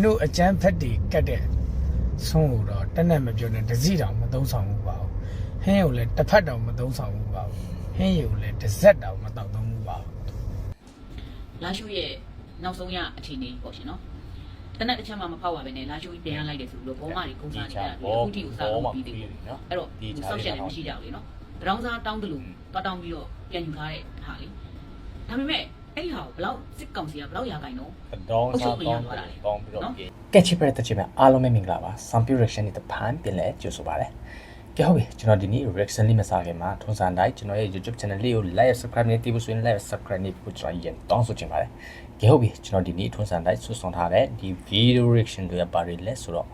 င်းတို့အကျန်းဖက်တွေကတ်တဲ့ဆုံးကိုတော့တက်နဲ့မပြောနဲ့တစည်းတောင်မသုံးဆောင်ဘူးပါဘူးဟင်းကိုလည်းတစ်ဖက်တောင်မသုံးဆောင်ဘူးပါဘူးဟင်းရီကိုလည်းတစ်စက်တောင်မတောက်သုံးဘူးပါဘူးလာရှုရဲ့နောက်ဆုံးရအခြေအနေပေါ့ရှင်နော်တနက်တစ်ချက်မှမဖောက်ပါပဲနဲ့လာရှုကြီးပြန်ရလိုက်တယ်ဆိုပြီးတော့ဘောမတွေကုန်စားနေတာတွေအခုတိကိုစားလို့ပြီးသေးတယ်အဲ့တော့ဟိုဆောက်ရှက်လည်းမရှိကြဘူးလေနော်တရောင်းစားတောင်းတယ်လို့တွားတောင်းပြီးတော့ပြန်ယူထားတဲ့ဟာလေဒါပေမဲ့ အဲ့ဒီဟာကိုဘလောက်စစ်ကောင်စီကဘလောက်ရာခိုင်တော့တောင်းစားတောင်းတောင်းပြီးတော့ပြေကဲချစ်ပရတဲ့ချစ်မဲ့အားလုံးပဲမင်္ဂလာပါ Sample Reaction နဲ့တဖန်ပြန်လဲကြိုဆိုပါရစေကဲဟုတ်ပြီကျွန်တော်ဒီနေ့ reaction လေးမစားခင်မှာထုံးစံတိုင်းကျွန်တော်ရဲ့ YouTube channel လေးကို like subscribe နဲ့တီးဖို့ဆိုရင် like subscribe နဲ့ပို့ကျွန်တော်ရင်တောင်းဆိုချင်ပါတယ်ကဲဟုတ်ပြီကျွန်တော်ဒီနေ့ထုံးစံတိုင်းဆွဆောင်ထားတဲ့ဒီ video reaction တွေကဘာတွေလဲဆိုတော့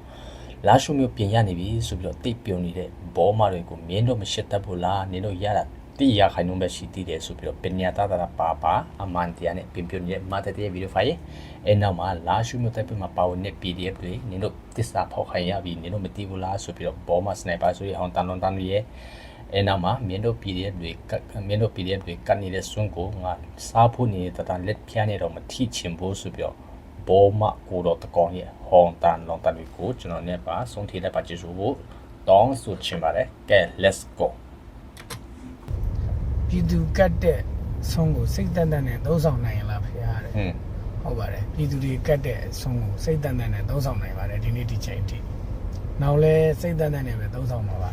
လာရှုမျိုးပြင်ရနေပြီဆိုပြီးတော့တိတ်ပြုံနေတဲ့ဘောမတွေကိုမင်းတို့မရှစ်တတ်ဘူးလားနင်တို့ရတာ တိရခိုင်နှုန်းပဲရှိသေးတယ်ဆိုပြီးတော့ပညာသားတာပါပါအမန်တရားနဲ့ပြင်ပြနေတဲ့မာတတဲ့ဗီဒီယိုဖိုင်ရဲ့အဲနောက်မှာလာရှုမျိုးတိုက်ပွဲမှာပါဝင်တဲ့ PDF တွေနင်တို့တစ္ဆာဖောက်ခိုင်းရပြီနင်တို့မသိဘူးလားဆိုပြီးတော့ဘောမစနိုက်ပါဆိုရင်အောင်တန်လွန်တန်တွေရဲ့အဲနောက်မှာမင်းတို့ PDF တွေကတ်မင်းတို့ PDF တွေကတ်နေတဲ့စွန်းကိုငါစားဖို့နေတဲ့တတန်လက်ဖြန်းနေတော့မထိချင်ဘူးဆိုပြီးတော့ဘောမကိုတော့တကောင်ရဲ့ဟောင်းတန်လွန်တန်တွေကိုကျွန်တော်နဲ့ပါဆုံးထိလက်ပါကြည့်ဖို့တောင်းဆိုချင်ပါတယ်ကဲ let's go ပြည်သူကတ်တဲ့ဆုံးကိုစိတ်တန်တန်နဲ့သုံးဆောင်နိုင်ရလားဖေရတယ်ဟွန်းဟုတ်ပါတယ်ပြည်သူတွေကတ်တဲ့ဆုံးကိုစိတ်တန်တန်နဲ့သုံးဆောင်နိုင်ပါတယ်ဒီနေ့ဒီချိန်ထိနောက်လဲစိတ်တန်တန်နဲ့ပဲသုံးဆောင်မှာပါ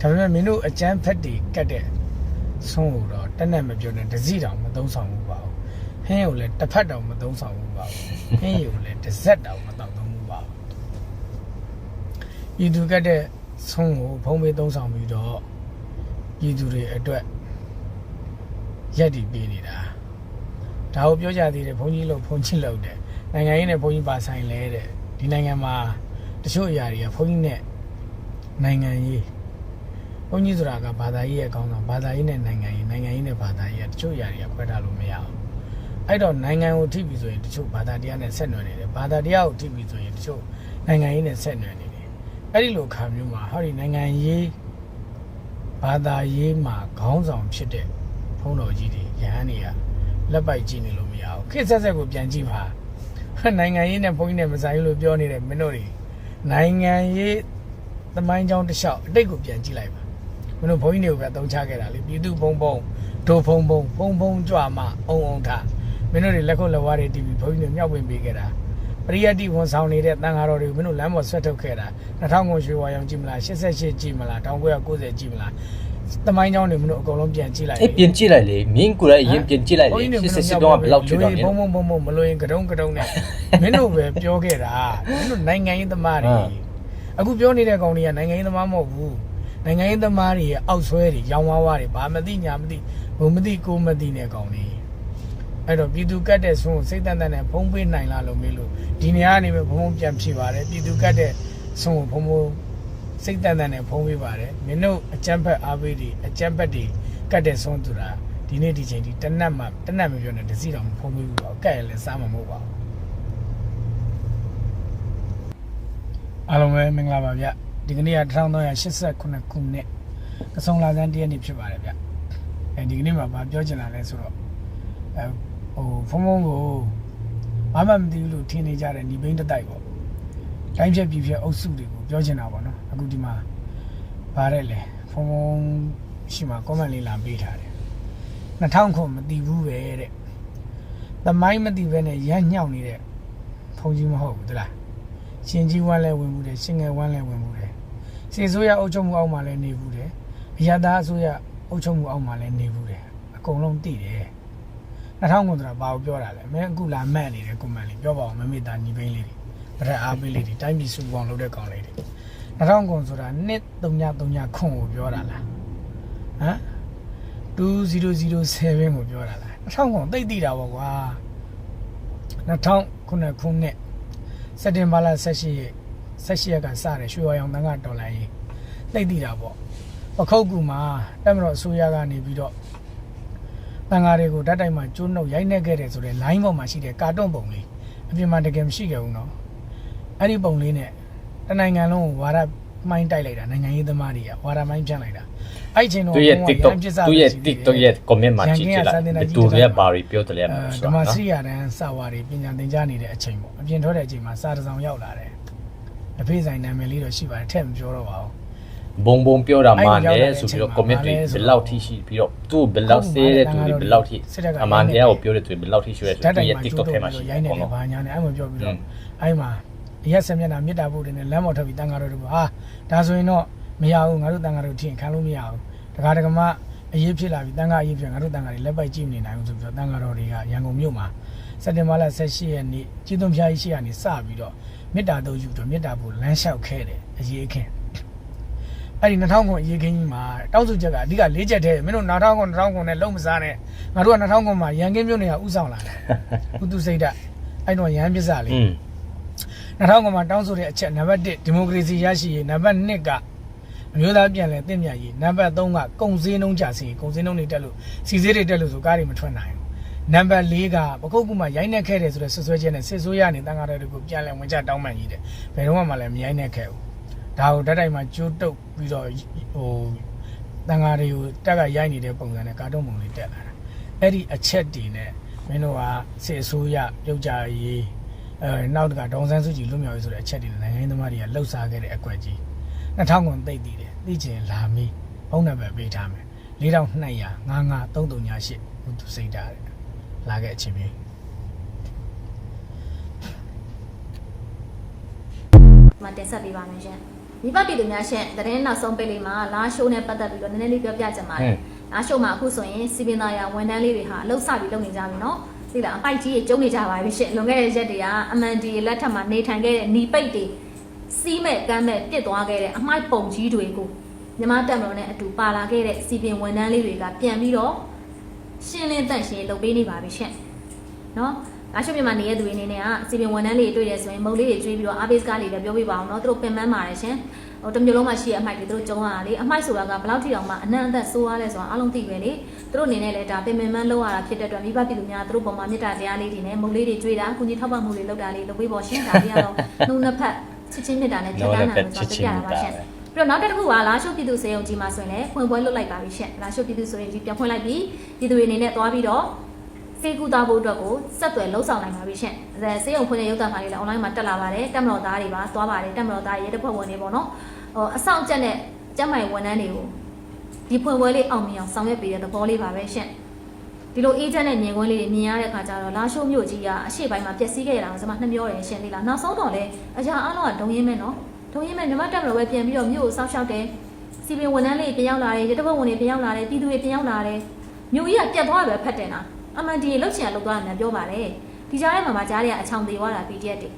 ဒါပေမဲ့မင်းတို့အကျန်းဖက်တွေကတ်တဲ့ဆုံးကိုတော့တက်နဲ့မပြောနဲ့တစည်းတောင်မသုံးဆောင်ဘူးပါဘူးဟင်းကိုလည်းတစ်ဖက်တောင်မသုံးဆောင်ဘူးပါဘူးဟင်းရီကိုလည်းတစ်စက်တောင်မတောက်သုံးဘူးပါဘူးပြည်သူကတ်တဲ့ဆုံးကိုဖုံးပေးသုံးဆောင်ပြီးတော့ပြည်သူတွေအတွက် ရက်တည်ပေးနေတာဒါကိုပြောကြသေးတယ်ဘုန်းကြီးလို့ဘုန်းကြီးလို့တဲ့နိုင်ငံရေးနဲ့ဘုန်းကြီးပါဆိုင်လဲတဲ့ဒီနိုင်ငံမှာတချို့အရာတွေကဘုန်းကြီးနဲ့နိုင်ငံရေးဘုန်းကြီးဆိုတာကဘာသာရေးရဲ့အကောင်းဆုံးဘာသာရေးနဲ့နိုင်ငံရေးနိုင်ငံရေးနဲ့ဘာသာရေးကတချို့အရာတွေကခွဲထားလို့မရအောင်အဲ့တော့နိုင်ငံကိုထိပြီဆိုရင်တချို့ဘာသာတရားနဲ့ဆက်နွယ်နေတယ်ဘာသာတရားကိုထိပြီဆိုရင်တချို့နိုင်ငံရေးနဲ့ဆက်နွယ်နေတယ်အဲ့ဒီလိုခါမျိုးမှာဟောဒီနိုင်ငံရေးဘာသာရေးမှာခေါင်းဆောင်ဖြစ်တဲ့ဘုန်း တော်ကြီးတွေရဟန်းတွေကလက်ပိုက်ကြည့်နေလို့မရဘူးခေတ်ဆက်ဆက်ကိုပြန်ကြည့်ပါနိုင်ငံရေးနဲ့ဘုန်းကြီးနဲ့မဆိုင်လို့ပြောနေတဲ့မင်းတို့တွေနိုင်ငံရေးသမိုင်းကြောင်းတစ်လျှောက်အတိတ်ကိုပြန်ကြည့်လိုက်ပါမင်းတို့ဘုန်းကြီးတွေကိုပဲအသုံးချခဲ့တာလေပြည်သူဘုံဘုံဒိုဘုံဘုံဘုံဘုံကြွမှအုံအုံထမင်းတို့တွေလက်ခုပ်လက်ဝါးတွေတီးပြီးဘုန်းကြီးတွေမြောက်ပင်ပေးခဲ့တာပရိယတ်တိဝန်ဆောင်နေတဲ့တန်ဃာတော်တွေကိုမင်းတို့လမ်းပေါ်ဆွတ်ထုတ်ခဲ့တာ2000ကိုရွှေဝါရောင်ကြည့်မလား88ကြည့်မလား1990ကြည့်မလား သမိုင်းကြောင်းတွေမင်းတို့အကုန်လုံးပြန်ကြည့်လိုက်အေးပြင်ကြည့်လိုက်လေမင်းကိုယ်လည်းအရင်ပြင်ကြည့်လိုက်လေစစ်စစ်တော့ဘယ်လောက်ချွတ်တော့လဲဘုံဘုံဘုံဘုံမလို့ရင်ကတုံးကတုံးနဲ့မင်းတို့ပဲပြောခဲ့တာမင်းတို့နိုင်ငံရေးသမားတွေအခုပြောနေတဲ့ကောင်တွေကနိုင်ငံရေးသမားမဟုတ်ဘူးနိုင်ငံရေးသမားတွေရဲ့အောက်ဆွဲတွေရောင်ဝါးဝါတွေဘာမသိညာမသိဘုံမသိကိုမသိတဲ့ကောင်တွေအဲ့တော့ပြည်သူကတ်တဲ့ဆုံးကိုစိတ်တန်တန်နဲ့ဖုံးပေးနိုင်လားလို့မေးလို့ဒီနေရာကနေပဲဘုံဘုံပြန်ဖြေပါတယ်ပြည်သူကတ်တဲ့ဆုံးကိုဘုံဘုံ စိတ်တန်တန်နဲ့ဖုံးပေးပါတယ်မင်းတို့အကြမ်းဖက်အားပေးတွေအကြမ်းဖက်တွေကတ်တဲ့ဆုံးသူတာဒီနေ့ဒီချိန်ဒီတနတ်မှတနတ်မပြောနဲ့တစီတော်မဖုံးပေးဘူးပေါ့ကဲ့ရလဲစားမှာမဟုတ်ပါဘူးအားလုံးပဲမင်္ဂလာပါဗျဒီကနေ့က1389ခုနှစ်ကဆုံလာဇန်တရက်နေ့ဖြစ်ပါတယ်ဗျအဲဒီကနေ့မှာဗာပြောချင်တာလဲဆိုတော့အဲဟိုဖုံဖုံကိုဘာမှမသိဘူးလို့ထင်နေကြတဲ့ညီဘိန်းတစ်တိုက်ပေါ့တိုင်းဖြတ်ပြည်ဖြတ်အုပ်စုတွေကိုပြောချင်တာပေါ့နော် အခုဒီမှာဗားရက်လဲဖုံဖုံရှိမှာ comment လေးလာပေးထားတယ်2000ခုမတည်ဘူးပဲတဲ့။သမိုင်းမတည်ပဲနဲ့ရညှောက်နေတဲ့ဖုန်ကြီးမဟုတ်ဘူးသလား။ရှင်ကြီးဝမ်းလဲဝင်မှုတယ်ရှင်ငယ်ဝမ်းလဲဝင်မှုတယ်။စီဆိုးရအုပ်ချုပ်မှုအောက်မှာလဲနေဘူးတယ်။အရသာအစိုးရအုပ်ချုပ်မှုအောက်မှာလဲနေဘူးတယ်။အကုန်လုံးတည်တယ်။2000ခုဆိုတာဘာကိုပြောတာလဲ။မင်းအခုလာမှတ်နေတဲ့ကွန်မန့်လေးပြောပါအောင်မမေတာညီပိန်းလေးတွေ။ဗရက်အားပေးလေးတွေတိုင်းပြည်စုပေါင်းလုပ်တဲ့ကောင်လေးတွေ။ 2000ခုဆိုတာနှစ်3ည3ညခွန်ကိုပြောတာလား။ဟမ်2007ကိုပြောတာလား2000ကောင်တိတ်တိတာပေါ့ကွာ2000ခုနှစ်ခုနှစ်စက်တင်ဘာလ18ရက်18ရက်ကစတယ်ရွှေဝါရောင်တန်းကဒေါ်လာရေးတိတ်တိတာပေါ့ပခုတ်ကူမှာတက်မတော်အစိုးရကနေပြီးတော့တန်ဃာတွေကိုဓာတ်တိုင်မှာကျိုးနှုတ်ရိုက်နှက်ခဲ့တယ်ဆိုတဲ့ line ပေါ်မှာရှိတဲ့ကာတွန်းပုံလေးအပြင်မှာတကယ်မရှိခဲ့ဘူးနော်အဲ့ဒီပုံလေးနဲ့ တနိုင်ငံလုံးကိုဝါဒမှိုင်းတိုက်လိုက်တာနိုင်ငံရေးသမားတွေကဝါဒမှိုင်းဖြန့်လိုက်တာအဲ့ချိန်တော့သူရဲ့ဘုံက TikTok ရန်ပစ်စားသူရဲ့ပဲရှိသေးတယ် TikTok ရဲ့ comment မှာကြည့်ကြည့်လိုက်သူတွေကဘာတွေပြောတယ်လဲမအဲဆိုဓမ္မတော့စရိယာတန်းစာဝါတွေပညာသင်ကြားနေတဲ့အချိန်ပေါ့အပြင်ထွက်တဲ့အချိန်မှာစာတစ်စောင်ရောက်လာတယ်အဖေဆိုင်နာမည်လေးတော့ရှိပါတယ်ထည့်မပြောတော့ပါဘူးဘုံဘုံပြောတာမှအဲ့ဒီရောက်လဲလာတဲ့အဆိုပြီးတော့ချိန်မှာ comment တွေဘာလဲဆိုဘတော့ယ်လောက်ထိရှိပြီးတော့သူ့ဘယ်လောက်စေးတဲ့သူတွေဘယ်လောက်ထိစစ်တပ်ကအအမှန်တရားကိုပြောတဲ့သူတွေဘယ်လောက်ထိရှိရဲဆိုဓာတ်သူတိုင်ရဲ့မှာ TikTok ထဲမှာရှိရိုင်းနေပေါ့တယ်နော်ဘာညာနဲ့အဲ့မှာပြောပြီးอืတော့มအဲ့မှာ ရက်စမျက်နှာမေတ္တာပို့တယ်နဲ့လမ်းမော်ထွက်ပြီးတန်ဃာတော်တို့ကဟာဒါဆိုရင်တော့မရဘူးငါတို့တန်ဃာတော်ထင်ခံလို့မရဘူးတခါတကမအရေးဖြစ်လာပြီတန်ဃာအရေးဖြစ်ငါတို့တန်ဃာတွေလက်ပိုက်ကြည့်မနေနိုင်ဘူးဆိုပြီးတော့တန်ဃာတော်တွေကရန်ကုန်မြို့မှာစက်တင်ဘာလ18ရက်နေ့ကျင်းသွန်ဖျားကြီးရှိရနေစပြီးတော့မေတ္တာတော်ယူတော့မေတ္တာပို့လမ်းလျှောက်ခဲ့တယ်အရေးခင်အဲ့ဒီ2000ခုအရေးခင်းကြီးမှာတောက်စုချက်ကအဓိက၄ချက်တည်းမင်းတို့2000ခု2000ခုနဲ့လုံးမစားနဲ့ငါတို့က2000ခုမှာရန်ကင်းမြို့နယ်ကဥဆောင်လာတယ်ဘုသူစိတ်ဓာတ်အဲ့တော့ရန်ပစ္စလေးอืม 2000ကမှတောင်းဆိုတဲ့အချက်နံပါတ်1ဒီမိုကရေစီရရှိရေးနံပါတ်2ကအမျိုးသားပြန်လည်တင့်မြတ်ရေးနံပါတ်3ကကုန်စည်နှုန်းကြစီကုန်စည်နှုန်းတွေတက်လို့စီစေးတွေတက်လို့ဆိုကားတွေမထွက်နိုင်ဘူးနံပါတ်4ကပကုတ်ကူမှရိုင်းနေခဲ့တယ်ဆိုတဲ့ဆွဆွဲချက်နဲ့စစ်ဆိုးရနေတန်ခါတဲ့တွေကိုပြန်လည်ဝင်ချတောင်းပန်ကြီးတယ်ဘယ်တော့မှလည်းမရိုင်းနေခဲ့ဘူးဒါကိုဓာတ်တိုင်မှာကျိုးတုပ်ပြီးတော့ဟိုတန်ခါတွေကိုတက်ကရိုင်းနေတဲ့ပုံစံနဲ့ကာတုံးပုံလေးတက်လာတာအဲ့ဒီအချက်တွေနဲ့မင်းတို့ကစစ်ဆိုးရပြုတ်ကြရေး အဲနောက်တကဒေါန်ဆန်းစုကြည်လွတ်မြောက်ရေးဆိုတဲ့အချက်တွေနဲ့နိုင်ငံရေးသမားတွေကလှုပ်ရှားခဲ့တဲ့အကွက်ကြီး 2000kun သိပ်တည်တယ်သိချင်လာမီဖုန်းနံပါတ်ပေးထားမယ်4200 9938ဘုသူစိတ်ထားတယ်လာခဲ့အချင်းပြေးမှာတင်ဆက်ပေးပါမယ်ရှင်။မိဘပြည်သူများရှင်သတင်းနောက်ဆုံးပိတ်လေးမှာလာရှိုးနဲ့ပတ်သက်ပြီးတော့နည်းနည်းလေးပြောပြချင်ပါတယ်။လာရှိုးမှာအခုဆိုရင်စီပင်သားရဝန်ထမ်းလေးတွေဟာအလုပ်စပြီးလုပ်နေကြပြီနော်။ သိလားအပိုက်ကြီးကြီးကျုံနေကြပါပြီရှင်လွန်ခဲ့တဲ့ရက်တွေကအမန်ဒီလက်ထက်မှာနေထိုင်ခဲ့တဲ့နီပိတ်တွေစီးမဲ့ကမ်းမဲ့ပြစ်သွားခဲ့တဲ့အမိုက်ပုံကြီးတွေကိုမြမတက်မတော်နဲ့အတူပါလာခဲ့တဲ့စီပင်ဝန်ထမ်းလေးတွေကပြန်ပြီးတော့ရှင်းလင်းတန့်ရှင်းလုပ်ပေးနေပါပြီရှင်။နော်။အရှုပ်မြန်မာနေတဲ့သူတွေအနေနဲ့ကစီပင်ဝန်ထမ်းလေးတွေတွေ့ရဆိုရင်မုတ်လေးတွေကျွေးပြီးတော့အားပေးစကားလေးလည်းပြောပြပါအောင်နော်။သူတို့ပင်ပန်းပါတယ်ရှင်။ ဟိုတစ်မျိုးလုံးမှာရှိတဲ့အမိုက်တွေသူတို့ကြုံရတာလေအမိုက်ဆိုတာကဘယ်လောက်ထိတောင်မှအနံ့အသက်ဆိုးရလဲဆိုတာအားလုံးသိပဲလေသူတို့အနေနဲ့လည်းဒါပင်ပန်းပန်းလောက်ရတာဖြစ်တဲ့အတွက်မိဘပြည်သူများသူတို့ပုံမှာမေတ္တာတရားလေးတွေနဲ့မုတ်လေးတွေကျွေးတာကုညီထောက်ပံ့မှုတွေလုပ်တာလေးလုပ်ပေးပေါ်ရှင်ဒါလေးကတော့နှုတ်နှစ်ဖက်ချစ်ချင်းမေတ္တာနဲ့ကြက်တန်းနိုင်လို့ဆိုတာပြပြတာပါရှင်ပြီးတော့နောက်တစ်ခုကလာရှုပ်ပြည်သူစေယုံကြီးမှာဆိုရင်လည်းဖွင့်ပွဲလုပ်လိုက်ပါပြီရှင့်လာရှုပ်ပြည်သူဆိုရင်ကြီးပြန်ဖွင့်လိုက်ပြီးပြည်သူတွေအနေနဲ့သွားပြီးတော့ စေကူတာဖို့အတွက်ကိုဆက်သွယ်လှုပ်ဆောင်နိုင်ပါပြီရှင့်အဲစေယုံဖွင့်တဲ့ရုပ်သံဖိုင်လေးလည်း online မှာတက်လာပါတယ်တက်မတော်သားတွေပါသွားပါတယ်တက်မတော်သားရဲတပ်ဖွဲ့ဝင်တွေပေါ့နော်ဟိုအဆောင်ကျက်နဲ့ကျက်မိုင်ဝန်ထမ်းတွေကိုဒီဖွင့်ပွဲလေးအောင်မြင်အောင်ဆောင်ရွက်ပေးတဲ့သဘောလေးပါပဲရှင့်ဒီလိုအေးချမ်းတဲ့မြင်ကွင်းလေးတွေမြင်ရတဲ့အခါကျတော့လာရှိုးမြို့ကြီးကအရှိပိုင်းမှာပျက်စီးခဲ့ရတာကိုကျွန်မနှမျောတယ်ရှင့်လေးလားနောက်ဆုံးတော့လေအရာအားလုံးကဒုံရင်းမဲနော်ဒုံရင်မဲ့မြမတက်မလို့ပဲပြန်ပြီးတော့မြို့ကိုစောက်ရှောက်တယ်စီပင်ဝန်ထမ်းလေးပြန်ရောက်လာတယ်ရတဘက်ဝန်တွေပြန်ရောက်လာတယ်ပြည်သူတွေပြန်ရောက်လာတယ်မြို့ကြီးကပြတ်သွားပဲဖတ်တယ်လား အမှန်ဒီလှုပ်ချင်ရလှုပ်သွားတယ်ပြောပါတယ်ဒီကြားထဲမှာမှကြားထဲကအချောင်သေးသွားတာ PDF တွေ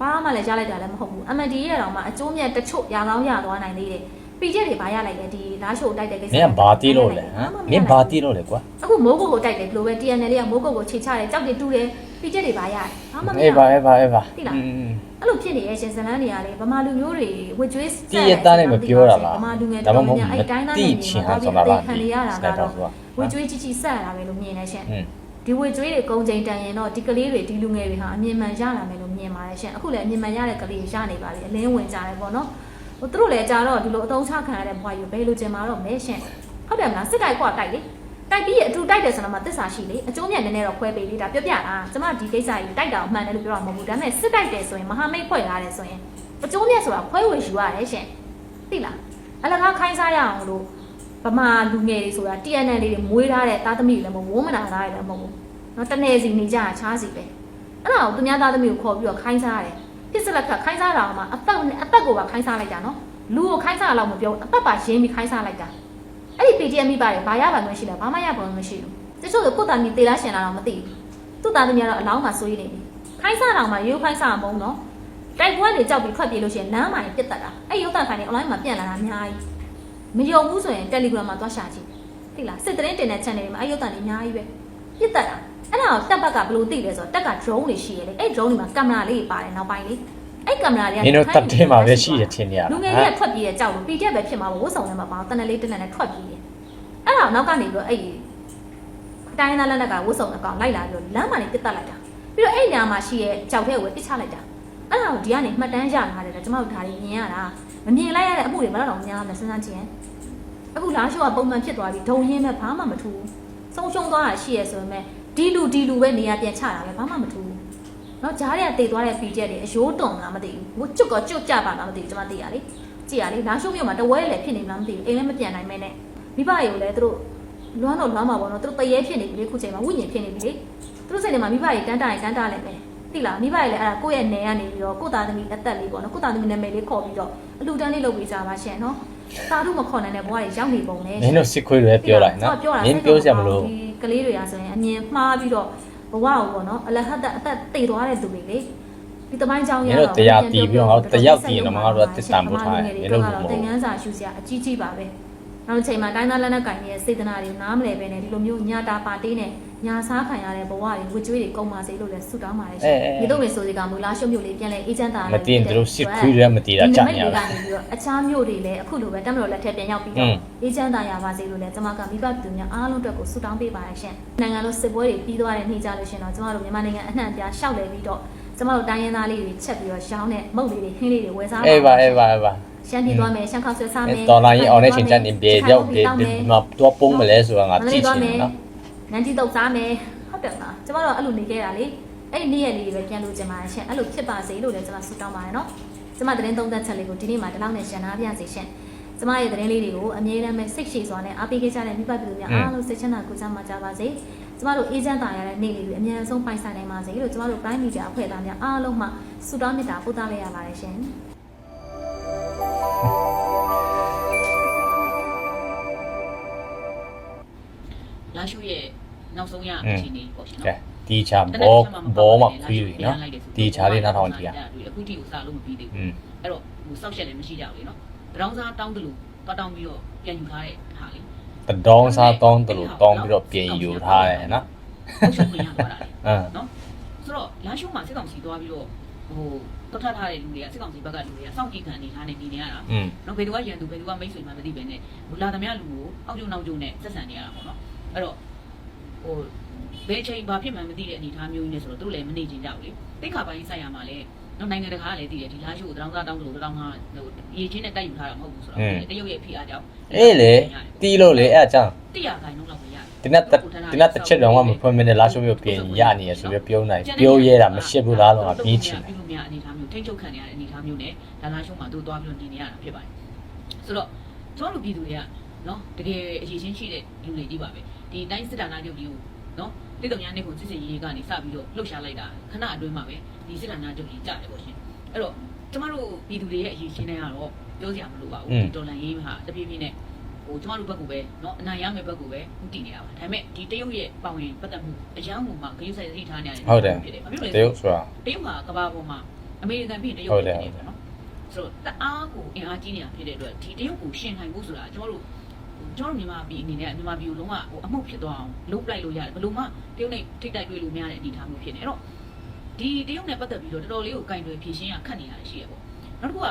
ဘာမှလည်းကြားလိုက်တာလည်းမဟုတ်ဘူးအမှန်ဒီရဲ့တော့မှအကျိုးမြတ်တချို့ရကောင်းရသွားနိုင်သေးတယ် PDF တွေဘာရလိုက်လဲဒီလားရှိုးတိုက်တဲ့ကိစ္စမင်းကဘာတီးလို့လဲဟမ်မင်းဘာတီးလို့လဲကွာအခုမိုးကုတ်ကိုတိုက်တယ်ဘလို့ပဲ TNL လေးကမိုးကုတ်ကိုခြေချတယ်ကြောက်တယ်တူတယ် PDF တွေဘာရတယ်ဘာမှမရအေးပါအေးပါအေးပါသိလားอืมအဲ့လိုဖြစ်နေရဲ့ရှင်ဇလန်းတွေကလေဗမာလူမျိုးတွေဝစ်ကျွေးတီးရသားနဲ့မပြောတာလားဗမာလူငယ်ဒါတော်မှမများဟုတ်များအဲ့တိုင်းသားတီးတွေချင်မှာဟန်ဆိုတာလားခံနေရတာစနိုက်ပါကတော့ဆိုတာ ဝစ်ကျွေးကြီးကြီးဆက်ရတာပဲလို့မြင်နေရှင်อืมဒီဝစ်ကျွေးတွေကုံချိန်တန်ရင်တော့ဒီကလေးတွေဒီလူငယ်တွေဟာအမြင်မှန်ရလာမယ်လို့မြင်ပါတယ်ရှင်အခုလည်းအမြင်မှန်ရတဲ့ကလေးရနေပါလေအလင်းဝင်ကြတယ်ပေါ့နော်ဟိုသူတို့လည်းကြာတော့ဒီလိုအတုံးချခံရတဲ့ဘွားယူဘယ်လိုကျင်မာတော့မဲရှင်ဟုတ်တယ်မလားစစ်တိုက်ကတိုက်လေတိုက်ပြီးအတူတိုက်တယ်ဆိုတော့မှသစ္စာရှိလေအကျိုးမြတ်နည်းနည်းတော့ခွဲပေးလေးဒါပြောပြတာကျမဒီကိစ္စကြီးတိုက်တာအမှန်တယ်လို့ပြောတာမဟုတ်ဘူးဒါပေမဲ့စစ်တိုက်တယ်ဆိုရင်မဟာမိတ်ဖွဲ့ရတယ်ဆိုရင်အကျိုးမြတ်ဆိုတာခွဲဝေယူရတယ်ရှင်သိလားအလကားခိုင်းစားရအောင်လို့ ဗမာလူငယ်တွေဆိုတာ TNL လေးတွေမွေးထားတဲ့သားသမီးတွေလည်းမဟုတ်ဝုန်းမနာသားတွေလည်းမဟုတ်ဘူးနော်တနေစီနေကြတာချားစီပဲအဲ့ဒါကိုသူများသားသမီးကိုခေါ်ပြီးတော့ခိုင်းစားရတယ်ဖြစ်စလက်ကခိုင်းစားတာအောင်မှအသက်နဲ့အသက်ကိုပါခိုင်းစားလိုက်တာနော်လူကိုခိုင်းစားတော့မပြောဘူးအသက်ပါရင်းပြီးခိုင်းစားလိုက်တာအဲ့ဒီ PTM မိပါတယ်ဘာရပါမှရှိလဲဘာမှရပါမှမရှိဘူးတချို့ဆိုကိုယ့်တာမီတေလားရှင်လာတော့မသိဘူးသူ့တာသမီးကတော့အလောင်းမှာဆွေးနေပြီခိုင်းစားတော်မှာရိုးခိုင်းစားမုံနော်တိုက်ပွဲတွေကြောက်ပြီးထွက်ပြေးလို့ရှိရင်လမ်းမှာပြစ်တက်တာအဲ့ရုပ်သံဖိုင်တွေ online မှာပြန်လာတာအများကြီး မယုံဘူးဆိုရင် Telegram မှာသွားရှာကြည့်သိလားစစ်တရင်တင်တဲ့ channel တွေမှာအဲ့ရုပ်သံတွေအများကြီးပဲပြစ်တက်တာအဲ့ဒါကိုတက်ဘက်ကဘယ်လိုသိလဲဆိုတော့တက်က drone တွေရှိရလေအဲ့ drone တွေမှာကင်မရာလေးတွေပါတယ်နောက်ပိုင်းလေးအဲ့ကင်မရာတွေကမင်းတို့တက်ထဲမှာပဲရှိရထင်နေရတာလူငယ်တွေကထွက်ပြေးတဲ့ကြောက်လို့ PDF ပဲဖြစ်မှာပေါ့ဝတ်ဆောင်လည်းမပါဘူးတနက်လေးတနက်နဲ့ထွက်ပြေးတယ်အဲ့ဒါနောက်ကနေပြီးတော့အဲ့ဒီတိုင်းသားလက်နက်ကဝတ်စုံအကောင်လိုက်လာပြီးတော့လမ်းမှာနေပစ်တက်လိုက်တာပြီးတော့အဲ့ညမှာရှိရဲ့ကြောက်ထဲကိုပဲပစ်ချလိုက်တာ အဲ့ဒါကိုဒီကနေမှတ်တမ်းရလာတယ်ကျွန်တော်တို့ဒါတွေမြင်ရတာမမြင်လိုက်ရတဲ့အမှုတွေဘယ်တော့တော့များမလဲစဉ်းစားကြည့်ရင်အခုလားရှိုးကပုံမှန်ဖြစ်သွားပြီဒုံရင်းမဲ့ဘာမှမထူးဘူးဆုံးရှုံးသွားတာရှိရဆိုပေမဲ့ဒီလူဒီလူပဲနေရာပြန်ချတာပဲဘာမှမထူးဘူးနော်ဂျားတွေကတိတ်သွားတဲ့ပီချက်တွေအယိုးတုံလားမသိဘူးဟိုကျွတ်ကောကျွတ်ကြပါလားမသိဘူးကျွန်မသိရလေကြည့်ရလေလားရှိုးမြို့မှာတဝဲလည်းဖြစ်နေမှမသိဘူးအိမ်လည်းမပြန်နိုင်မဲနဲ့မိဘရေကိုလည်းသူတို့လွမ်းတော့လွမ်းမှာပေါ့နော်သူတို့တရေဖြစ်နေပြီလေခုချိန်မှာဝိညာဉ်ဖြစ်နေပြီလေသူတို့စိတ်ထဲမှာမိဘရေတန်းတာရင်တန်းတာလည်းပဲ သိလားမိဘရေလည်းအဲ့ဒါကိုယ့်ရဲ့နယ်ကနေပြီးတော့ကိုယ့်သားသမီးအသက်လေးပေါ့နော်ကိုယ့်သားသမီးနာမည်လေးခေါ်ပြီးတော့အလူတန်းလေးလုပ်ပေးကြပါရှင်နော်သာဓုမခေါ်နိုင်တဲ့ဘဝတွေရောက်နေပုံလေမင်းတို့စစ်ခွေးတွေပြောလိုက်နော်မင်းပြောစရာမလိုဒီကလေးတွေကဆိုရင်အမြင်မှားပြီးတော့ဘဝကိုပေါ့နော်အလဟတ်အသက်တိတ်သွားတဲ့သူတွေလေဒီတမိုင်းကြောင်းရမင်းတို့တရားတီးပြီးတော့တယောက်တီးရင်တော့ငါတို့ကတစ်တန်ပို့ထားတယ်မင်းတို့ကမဟုတ်ဘူးသင်ငန်းစာရှုစရာအကြီးကြီးပါပဲ နောက်တစ်ချိန်မှာတိုင်းသားလက်နက်ကင်ရဲ့စေတနာတွေနားမလဲပဲနဲ့ဒီလိုမျိုးညာတာပါတေးနဲ့ညာစားခံရတဲ့ဘဝတွေဝကြွေးတွေကုန်ပါစေလို့လည်းဆုတောင်းပါတယ်ရှင်ဒီတော့မေဆိုစီကမူလာရှုံမျိုးလေးပြန်လဲအေးချမ်းသာမတည်ရင်တို့စစ်ခွေးတွေမတည်တာကြာနေရဒီတာကနေပြီးတော့အခြားမျိုးတွေလည်းအခုလိုပဲတက်မလို့လက်ထက်ပြန်ရောက်ပြီးอืတော့มအေးချမ်းသာရပါစေလို့လည်းကျွန်မကမိဘပြည်သူများအားလုံးအတွက်ကိုဆုတောင်းပေးပါတယ်ရှင်နိုင်ငံလုံးစစ်ပွဲတွေပြီးသွားတဲ့နေ့ကြလို့ရှင်တော့ကျွန်တော်တို့မြန်မာနိုင်ငံအနှံ့အပြားရှောက်လဲပြီးတော့ကျွန်တော်တို့တိုင်းရင်းသားလေးတွေချက်ပြီးတော့ရောင်းတဲ့မုတ်လေးတွေဟင်းလေးတွေဝယ်စားအေးပါအေးပါအေးပါ ရှမ်းပြည်သွားမယ်ရှမ်းခောက်ဆွဲစားမယ်တော်လိုင်းကြီးအောင်နေချင်းချက်နေပြေရောက်ဒီဒီမှာတော့ပုံးမလဲဆိုတာငါကြည့်ချင်တယ်နော်နန်းကြီးတော့စားမယ်ဟုတ်တယ်မလားကျွန်တော်တို့အဲ့လိုနေခဲ့တာလေအဲ့ဒီနေ့ရက်လေးတွေပဲပြန်လို့ကျင်ပါတယ်ရှင်အဲ့လိုဖြစ်ပါစေလို့လည်းကျွန်တော်ဆုတောင်းပါတယ်နော်ကျွန်မသတင်းသုံးသပ်ချက်လေးကိုဒီနေ့မှာဒီလောက်နဲ့ရှင်းနာပြစေရှင်ကျမရဲ့သတင်းလေးတွေကိုအမြဲတမ်းပဲစိတ်ရှည်စွာနဲ့အားပေးခဲ့ကြတဲ့မိဘပြည်သူများအားလုံးစိတ်ချမ်းသာကိုယ်ချမ်းသာကြပါစေကျမတို့အေးချမ်းသာရတဲ့နေ့လေးတွေအများဆုံးပိုင်ဆိုင်နိုင်ပါစေလို့ကျမတို့တိုင်းမီဒီယာအဖွဲ့သားများအားလုံးမှဆုတောင်းမေတ္တာပို့သလိုက်ရပါတယ်ရှင် လာရှုရဲ့နောက်ဆုံးရအခြေအနေပေါ့ရှင်နော်ဒီချာဘောဘောမှာဖီးနေနော်ဒီချာလေးနောက်ထောင်ကြည့်ရအခုတီကိုစားလို့မပြီးသေးဘူးအဲ့တော့ဟိုစောက်ချက်လည်းမရှိကြဘူးလေနော်တရောင်းစားတောင်းတယ်လို့ပတ်တောင်းပြီးတော့ပြန်ယူထားတဲ့ဟာလေတဒေါင်းစားတောင်းတယ်လို့တောင်းပြီးတော့ပြင်ယူထားတယ်နော်ဟုတ်ရှုပ်ပြန်ရသွားတာလေနော်ဆိုတော့လမ်းရှုံးမှာစစ်ကောင်စီသွားပြီးတော့ဟိုတော့ထထားတဲ့လူတွေကစစ်ကောင်စီဘက်ကလူတွေကစောင့်ကြည့်ခံနေထားနေနေရတာနော်ဘယ်သူကရန်သူဘယ်သူကမိတ်ဆွေမှမသိပဲနဲ့ဟိုလာသမျှလူကိုအောက်ကျုံနောက်ကျုံနဲ့ဆက်ဆံနေရတာပေါ့နော် အဲ့တော့ဟိုဘယ်အချိန်ဘာဖြစ်မှန်းမသိတဲ့အနေအထားမျိုးကြီးနဲ့ဆိုတော့သူတို့လည်းမနေချင်ကြဘူးလေတိတ်ခါပိုင်းဆိုင်ရမှာလည်းနော်နိုင်ငံတကာကလည်းသိတယ်ဒီလာရှိုးကိုတောင်းစားတောင်းလို့တောင်းဟာဟိုရေချင်းနဲ့တိုက်ယူထားတာမဟုတ်ဘူးဆိုတော့တရုတ်ရဲ့ဖိအားကြောင့်အေးလေတီးလို့လေအဲ့အကြောင်းတိရခိုင်နှုန်းလောက်ပဲရတယ်ဒီနေ့ဒီနေ့တစ်ချက်တော့မှမဖွင့်မနဲ့လာရှုံးမျိုးပြင်ရနေရဆိုပြီးပြောနိုင်ပြောရဲတာမရှိဘူးလားတော့ငါပြေးချင်တယ်ပြုလို့မရအနေအထားမျိုးထိတ်ချုပ်ခံနေရတဲ့အနေအထားမျိုးနဲ့ဒါလာရှုံးမှာသူသွားပြီးတော့နေနေရတာဖြစ်ပါတယ်ဆိုတော့ကျွန်တော်တို့ပြည်သူတွေကနော်တကယ်အရေးချင်းရှိတဲ့လူတွေကြီးပါပဲ ဒီတိုင်းစစ်တာနာချုပ်ကြီးကိုနော်တိတုံညာနေကိုစစ်စစ်ရေးကနေစပြီးတော့လှုပ်ရှားလိုက်တာခဏအတွင်းမှာပဲဒီစစ်တာနာချုပ်ကြီးကြတယ်ပေါ့ရှင်အဲ့တော့ကျမတို့ပြည်သူတွေရဲ့အရေးချင်းတွေကတော့ပြောစရာမလိုပါဘူးဒီဒေါ်လာရေးဟာတပြေးပြေးနဲ့ဟိုကျမတို့ဘက်ကပဲเนาะအနိုင်ရမယ့်ဘက်ကပဲဥတည်နေတာပါဒါပေမဲ့ဒီတရုတ်ရဲ့ပေါဝင်ပတ်သက်မှုအရန်မှုမှာဂရုစိုက်သိထားနေရတယ် ဟုတ်တယ် ဖြစ်တယ်ဘာဖြစ်လို့လဲ တရုတ်ဆိုတာ တရုတ်ကကမ္ဘာပေါ်မှာအမေရိကန်ပြည်တရုတ် ဟုတ် ပြည် တယ် ဖြစ်နေတယ်နော်ဆိုတော့တအားကိုအင်အားကြီးနေတာဖြစ်တဲ့အတွက်ဒီတရုတ်ကိုရှင်နိုင်ဖို့ဆိုတာကျွန်တော်တို့ ကျွန်တော်မြန်မာပြည်အနေနဲ့မြန်မာပြည်ကိုလုံးဝဟိုအမှုဖြစ်သွားအောင်လုပ်လိုက်လို့ရတယ်ဘလို့မှတရုတ်နဲ့ထိတိုက်တွေ့လို့မရတဲ့အနေအထားမျိုးဖြစ်နေအဲ့တော့ဒီတရုတ်နဲ့ပတ်သက်ပြီးတော့တော်တော်လေးကိုကင်တွေဖြည့်ရှင်းရခက်နေရတယ်ရှိရပေါ့နောက်တစ်ခုက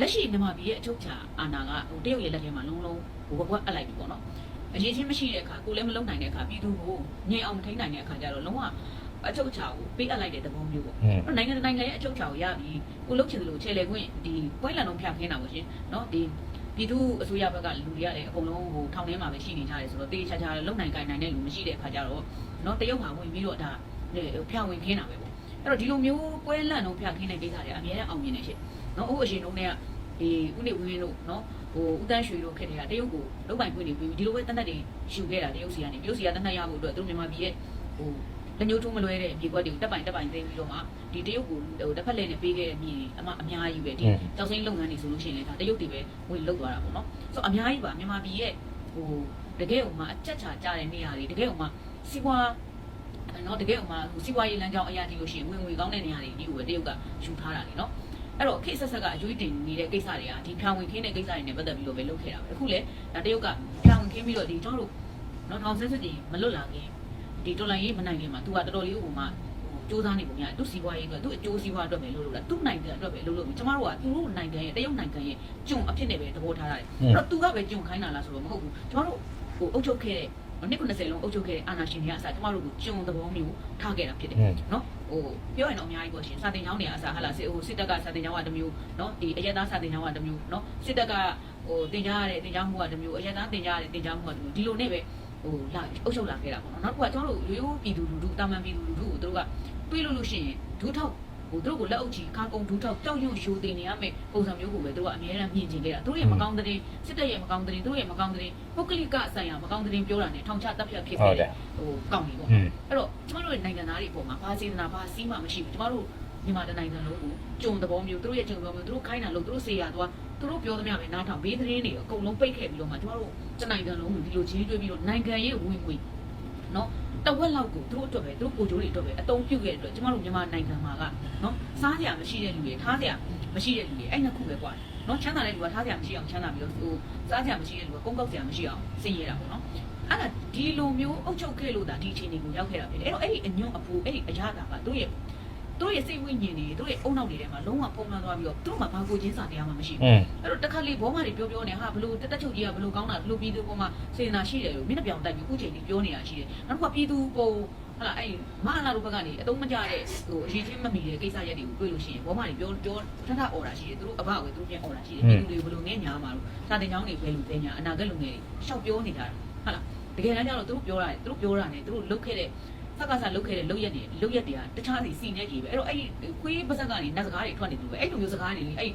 လက်ရှိမြန်မာပြည်ရဲ့အထုတ်ချာအာဏာကဟိုတရုတ်ရဲ့လက်ထဲမှာလုံးလုံးဟိုဘကွက်အပ်လိုက်ပြီပေါ့နော်အရေးချင်းမရှိတဲ့အခါကိုလည်းမလုံနိုင်တဲ့အခါပြည်သူကိုငြိမ်အောင်မထိန်းနိုင်တဲ့အခါကျတော့လုံးဝအချုပ်ချာကိုပေးအပ်လိုက်တဲ့သဘောမျိုးပေါ့အဲ့နိုင်ငံတိုင်းနိုင်ငံရဲ့အချုပ်ချာကိုရပြီးကိုလုတ်ချင်တယ်လို့ခြေလေခွင့်ဒီပွဲလန်လုံးဖျက်ခင်းတာပေါ့ရှင်နော်ဒီ ပြည်သူအစိုးရဘက်ကလူတွေကလည်းအကုန်လုံးဟိုထောင်ထဲမှာပဲရှိနေကြတယ်ဆိုတော့တေးချာချာလုံနိုင်ကြနိုင်တဲ့လူမရှိတဲ့အခါကျတော့เนาะတရုတ်မှာဝင်ပြီးတော့ဒါဖြတ်ဝင်ခင်းတာပဲပေါ့အဲ့တော့ဒီလိုမျိုးပွဲလန်လုံးဖြတ်ခင်းတဲ့ကိစ္စတွေအများနဲ့အောင်မြင်နေရှင့်เนาะဟိုအရင်တုန်းကဒီဥနေဝင်းတို့เนาะဟိုဦးတန်းရွှေတို့ခက်နေတာတရုတ်ကိုလုံပိုင်ခွင့်တွေပြီးဒီလိုပဲတနက်တွေယူခဲ့တာတရုတ်စီကနေတရုတ်စီကတနက်ရဖို့အတွက်သူတို့မြန်မာပြည်ရဲ့ဟို လက်ညှိုးထိုးမလွဲတဲ့မြေကွက်တွေကိုတက်ပိုင်တက်ပိုင်သိမ်းပြီးတော့မှဒီတရုတ်ကိုဟိုတစ်ဖက်လဲနဲ့ပေးခဲ့တဲ့မြေအမအများကြီးပဲဒီတောက်စိမ့်လုပ်ငန်းတွေဆိုလို့ရှိရင်လည်းဒါတရုတ်တွေပဲဝင်လုပ်သွားတာပေါ့နော်ဆိုတော့အများကြီးပါမြန်မာပြည်ရဲ့ဟိုတကယ်ဥမာအကြက်ချာကြတဲ့နေရာတွေတကယ်ဥမာစီးပွားနော်တကယ်ဥမာဟိုစီးပွားရေးလမ်းကြောင်းအရာကြည့်လို့ရှိရင်ဝင်ဝင်ကောင်းတဲ့နေရာတွေဒီကိုပဲတရုတ်ကယူထားတာလေနော်အဲ့တော့ခေတ်ဆက်ဆက်ကအကျွေးတင်နေတဲ့ကိစ္စတွေကဒီဖြောင်ဝင်ခင်းတဲ့ကိစ္စတွေနဲ့ပတ်သက်ပြီးတော့ပဲလုပ်ခဲ့တာပဲအခုလေဒါတရုတ်ကဖြောင်ဝင်ခင်းပြီးတော့ဒီကျွန်တော်တို့နော်ထောင်ဆက်စစ်တွေမလွတ်လာခင် ဒီတော်လိုင်းရေးမနိုင်ခင်မှာ तू ကတော်တော်လေးဟိုမှာစူးစမ်းနေပုံရတယ်သူစီးပွားရေးအတွက်သူအကျိုးစီးပွားအတွက်ပဲလုပ်လို့လားသူနိုင်ငံအတွက်ပဲလုပ်လို့ကျမတို့ကသူတို့နိုင်ငံရဲ့တရုတ်နိုင်ငံရဲ့ကျုံအဖြစ်နဲ့ပဲသဘောထားရတယ်အဲ့တော့ तू ကပဲကျုံခိုင်းတာလားဆိုတော့မဟုတ်ဘူးကျမတို့ဟိုအုပ်ချုပ်ခဲ့တဲ့ နှစ်90လုံးအုပ်ချုပ်ခဲ့တဲ့အာဏာရှင်တွေကအစားကျမတို့ကိုကျုံသဘောမျိုးထားခဲ့တာဖြစ်တယ် อืม နော်ဟိုပြောရင်တော့အများကြီးပေါ့ရှင်စာတင်ကျောင်းတွေအစားဟာလာစစ်ဟိုစစ်တပ်ကစာတင်ကျောင်းကတစ်မျိုးနော်ဒီအရက်သားစာတင်ကျောင်းကတစ်မျိုးနော်စစ်တပ်ကဟိုတင်ကြားရတဲ့တင်ကြားမှုကတစ်မျိုးအရက်သားတင်ကြားရတဲ့တင်ကြားမှုကတစ်မျိုးဒီလိုနဲ့ပဲ ဟိုလာအုပ်ချုပ်လာခဲ့တာပေါ့နော်နောက်တစ်ခုကကျွန်တော်တို့ရိုးရိုးပြည်သူလူထုတာမန်ပြည်သူလူထုကိုတို့ကတွေးလို့လို့ရှိရင်ဒူးထောက်ဟိုတို့ကိုလက်အုပ်ချီခါကုံဒူးထောက်ကြောက်ရွံ့ရှိုးတင်နေရမယ်ပုံစံမျိုးကိုပဲတို့ကအများအားမြင်ကျင်ခဲ့တာတို့ရဲ့မကောင်းတဲ့စစ်တပ်ရဲ့မကောင်းတဲ့တို့ရဲ့မကောင်းတဲ့ပုဂ္ဂလိကအဆိုင်ရာမကောင်းတဲ့ပြောတာနဲ့ထောင်ချတပ်ဖြတ်ဖြစ်ဟုခဲ့တ်တတဲ့ယ်ဟိုကောင်းပြီပေါ့อืมအဲ့တော့ကျမတို့ရဲ့နိုင်ငံသားတွေပေါ်မှာဘာစေတနာဘာစီးမှမရှိဘူးကျမတို့မြန်မာတိုင်းနိုင်ငံလုံးကိုကြုံသဘောမျိုးသူတို့ရဲ့ကြုံသဘောမျိုးသူတို့ခိုင်းတာလို့သူတို့စေရသွား သူတို့ပြောသမျှပဲနားထောင်ဘေးသတင်းတွေအကုန်လုံးပိတ်ခဲ့ပြီးတော့မှကျမတို့တနိုင်ငံလုံးကိုဒီလိုချင်းတွေးပြီးတော့နိုင်ငံရေးဝင်ဝင်နော်တဝက်လောက်ကိုသူတို့အတွက်ပဲသူတို့ကိုကြိုးတွေအတွက်ပဲအတုံးပြုတ်ခဲ့တဲ့အတွက်ကျမတို့မြန်မာနိုင်ငံမှာကနော်စားကြမရှိတဲ့လူတွေထားကြမရှိတဲ့လူတွေအဲ့နှစ်ခုပဲကွာနော်ချမ်းသာတဲ့လူကထားကြမရှိအောင်ချမ်းသာပြီးတော့ဟိုစားကြမရှိတဲ့လူကကုန်းကောက်ကြမရှိအောင်စင်ရတာပေါ့နော်အဲ့ဒါဒီလိုမျိုးအုပ်ချုပ်ခဲ့လို့ဒါဒီအခြေအနေကိုရောက်ခဲ့တာဖြစ်တယ်အဲ့တော့အဲ့ဒီအညွန့်အပူအဲ့ဒီအရာတာကတို့ရဲ့ တို့ရဲ့စိတ်ဝိညာဉ်တွေတို့ရဲ့အုံနောက်တွေထဲမှာလုံးဝဖုံးလွှမ်းသွားပြီးတော့တို့မှဘာကိုချင်းစာတရားမှမရှိဘူး อืม အဲ့တော့တစ်ခါလေဘောမတွေပြောပြောနေဟာဘလို့တက်တက်ချုပ်ကြီးကဘလို့ကောင်းတာဘလို့ပြည်သူပေါ်မှာစေနာရှိတယ်လို့မျက်နှာပြောင်တိုက်ပြီးအခုချိန်ကြီးပြောနေတာရှိတယ်နောက်တစ်ခါပြည်သူပေါ်ဟာလာအဲ့မဟာလာတို့ဘက်ကနေအတုံးမကြတဲ့ဟိုအရေးချင်းမမီတဲ့ကိစ္စရက်တွေကိုတွေ့လို့ရှိရင်ဘောမတွေပြောပြောထထအော်တာရှိတယ်သူတို့အဘဝကိုသူတို့ပြန်အော်တာရှိတယ်ပြည်သူတွေဘလို့ငဲညာမှာလို့စာတင်ကြောင်းတွေပဲလို့ပဲညာအနာဂတ်လူငယ်တွေရှောက်ပြောနေတာဟာလာ တကယ်တမ်းကျတော့သူတို့ပြောတာသူတို့ပြောတာねသူတို့လုတ်ခဲ့တဲ့ ဖက်ကစားလုတ်ခဲ့တဲ့လုတ်ရက်တွေလုတ်ရက်တွေကတခြားစီစီနေကြီးပဲအဲ့တော့အဲ့ခွေးပါဇက်ကနေနတ်စကားတွေထွက်နေတယ်ပဲအဲ့လိုမျိုးစကားတွေအဲ့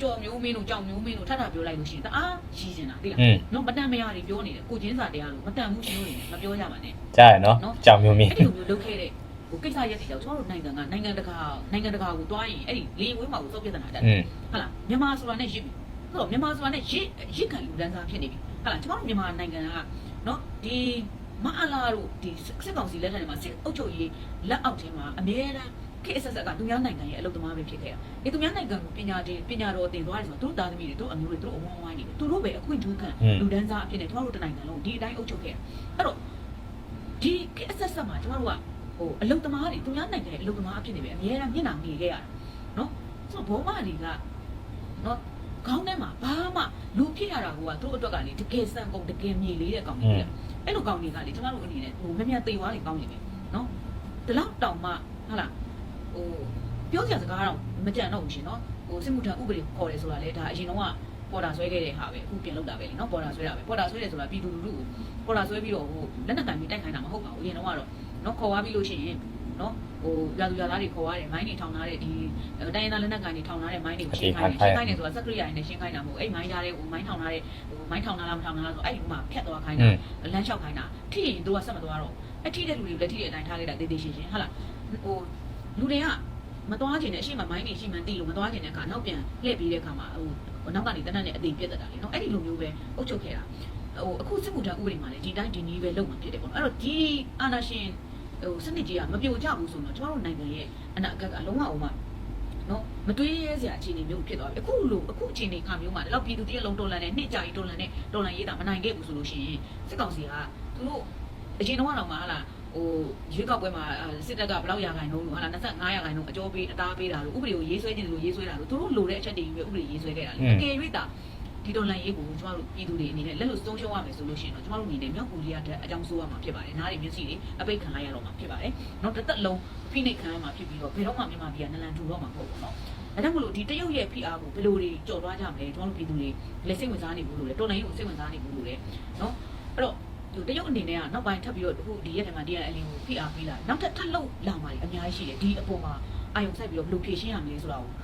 ကြော်မျိုးမင်းတို့ကြောင်မျိုးမင်းတို့ထထပြောလိုက်လို့ရှိရင်တအားရည်စင်တာတိလားနော်မတန်မရတွေပြောနေတယ်ကိုချင်းစာတရားလို့မတန်မှုရှင်တို့နေမပြောရပါနဲ့ကြားရနော်ကြောင်မျိုးမင်းအဲ့လိုမျိုးလုတ်ခဲ့တဲ့ဟိုကိစ္စရက်စီကြောင့်ကျွန်တော်တို့နိုင်ငံကနိုင်ငံတကာနိုင်ငံတကာကိုတွားရင်အဲ့ဒီလေဝေးမှာကိုသုတ်ပြဿနာတက်တယ်ဟုတ်လားမြန်မာဆိုတာနဲ့ရစ်ပြီဆိုတော့မြန်မာဆိုတာနဲ့ရစ်ရစ်ခံလူလန်းစားဖြစ်နေပြီဟုတ်လားကျွန်တော်တို့မြန်မာနိုင်ငံကနော်ဒီ မအလာတို့ဒီစစ်ကောင်စီလက်ထက်ထဲမှာစစ်အုပ်ချုပ်ရေးလက်အောက်ထဲမှာအမြဲတမ်းခေတ်အဆက်ဆက်ကသူများနိုင်ငံရဲ့အလုပ်သမားပဲဖြစ်ခဲ့တာ။ဒီသူများနိုင်ငံကိုပညာရှင်ပညာတော်တင်သွားတယ်ဆိုတော့သူတို့သားသမီးတွေသူတို့အမျိုးတွေသူတို့အဝန်းဝိုင်းနေတယ်။သူတို့ပဲအခွင့်အရေးခံလူဒန်းစားအဖြစ်နဲ့ကျွန်တော်တို့တနိုင်ငံလုံးဒီအတိုင်းအုပ်ချုပ်ခဲ့တာ။အဲ့တော့ဒီခေတ်အဆက်ဆက်မှာကျွန်တော်တို့ကဟိုအလုပ်သမားတွေသူများနိုင်ငံရဲ့အလုပ်သမားအဖြစ်နေပဲအမြဲတမ်းမျက်နှာငေခဲ့ရတာ။နော်ဆိုတော့ဘောမတွေကနော်ခေါင်းထဲမှာဘာမှလူဖြစ်ရတာကသူတို့အတွက်ကလေတကယ်စံကုန်တကယ်မြေလေးတဲ့ကောင်ကြီးလေ အဲ့လိုကောင်တွေကလေကျမတို့အနေနဲ့ဟိုမမြသေးသွားလေကောင်းနေပြီနော်ဒီလောက်တောင်မှဟာလားဟိုပြောကြစကားတော့မကြံတော့ဘူးရှင်နော်ဟိုစစ်မှုထမ်းဥပဒေခေါ်တယ်ဆိုတာလေဒါအရင်တော့ကပေါ်တာဆွဲခဲ့တဲ့ဟာပဲအခုပြန်လုပ်တာပဲလေနော်ပေါ်တာဆွဲတာပဲပေါ်တာဆွဲတယ်ဆိုတာပြည်သူလူထုကိုပေါ်တာဆွဲပြီးတော့ဟိုလက်နက်ကင်ပြီးတိုက်ခိုင်းတာမဟုတ်ပါဘူးအရင်တော့ကတော့နော်ခေါ်သွားပြီးလို့ရှိရင်နော် ဟိုရာသူရာသားတွေခေါ်ရတယ်မိုင်းတွေထောင်ထားတဲ့ဒီတိုင်းရင်းသားလက်နက်ကင်တွေထောင်ထားတဲ့မိုင်းတွေကိုရှင်းခိုင်းတယ်ရှင်းခိုင်းတယ်ဆိုတာစက်ကရိယာတွေနဲ့ရှင်းခိုင်းတာမဟုတ်အဲ့မိုင်းထားတဲ့ဟိုမိုင်းထောင်ထားတဲ့ဟိုမိုင်းထောင်ထားလားမထောင်ထားလားဆိုအဲ့ဒီမှာဖြတ်သွားခိုင်းတာလမ်းလျှောက်ခိုင်းတာထိရင်တို့ကဆက်မသွားတော့အထိတဲ့လူတွေလည်းထိတဲ့အတိုင်းထားလိုက်တာတေးသေးရှင်းရှင်းဟုတ်လားဟိုလူတွေကမသွားချင်တဲ့အရှိမမိုင်းနေရှိမှန်းသိလို့မသွားချင်တဲ့အခါနောက်ပြန်လှည့်ပြီးတဲ့အခါမှာဟိုနောက်ကနေတနက်နဲ့အသေးပြတ်တတ်တာလေနော်အဲ့ဒီလိုမျိုးပဲအုပ်ချုပ်ခဲ့တာဟိုအခုစစ်မှုထမ်းဥပဒေမှာလေဒီတိုင်းဒီနည်းပဲလုပ်မှဖြစ်တယ်ပေါ့နော်အဲ့တော့ဒီအာဏာရှင် ဟိုစနစ်ကြီးကမပြိုကျဘူးဆိုတော့ကျွန်တော်တို့နိုင်ငံရဲ့အနာဂတ်ကအလုံးဝအောင်မှနော်မတွေးရဲစရာအခြေအနေမျိုးဖြစ်သွားပြီအခုလိုအခုအခြေအနေခါမျိုးမှာတော့ပြည်သူတရက်လုံးတော်လန်နဲ့နှစ်ကြာကြီးတော်လန်နဲ့တော်လန်ရေးတာမနိုင်ခဲ့ဘူးဆိုလို့ရှိရင်စစ်ကောင်စီကသူတို့အရင်တော့ကတော့မှဟာလားဟိုရွေးကောက်ပွဲမှာစစ်တပ်ကဘယ်လောက်ရာခိုင်နှုန်းလို့ဟာလား25ရာခိုင်နှုန်းအကျော်ပေးအသားပေးတာလို့ဥပဒေကိုရေးဆွဲခြင်းလို့ရေးဆွဲတာလို့သူတို့လိုတဲ့အချက်တွေပဲဥပဒေရေးဆွဲခဲ့တာလေအကယ်၍တာ ဒီတော်လန်ရေးကိုကျမတို့ပြည်သူတွေအနေနဲ့လက်လို့သုံးရှုံးရမယ်ဆိုလို့ရှိရင်တော့ကျမတို့အနေနဲ့မြောက်ကိုရီးယားတက်အကြောင်းဆိုးရမှာဖြစ်ပါတယ်။နားရီမျက်စိတွေအပိတ်ခံလိုက်ရတော့မှာဖြစ်ပါတယ်။နောက်တစ်သက်လုံးဖိနှိပ်ခံရမှာဖြစ်ပြီးတော့ဘယ်တော့မှမြန်မာပြည်ကနလန်ထူတော့မှာမဟုတ်ဘူးနော်။ဒါကြောင့်မလို့ဒီတရုတ်ရဲ့ဖိအားကိုဘယ်လိုတွေကြော်သွားကြမလဲကျမတို့ပြည်သူတွေလက်စိတ်ဝင်စားနေဘူးလို့လေတော်လန်ရေးကိုစိတ်ဝင်စားနေဘူးလို့လေနော်။အဲ့တော့ဒီတရုတ်အနေနဲ့ကနောက်ပိုင်းထပ်ပြီးတော့အခုဒီရက်ထဲမှာ DNL ကိုဖိအားပေးလာနောက်ထပ်ထပ်လောက်လာမှာအများကြီးရှိတယ်ဒီအပေါ်မှာအာယုံဆိုင်ပြီးတော့ဘယ်လိုဖြည့်ရှင်းရမလဲဆိုတာကိုတွေး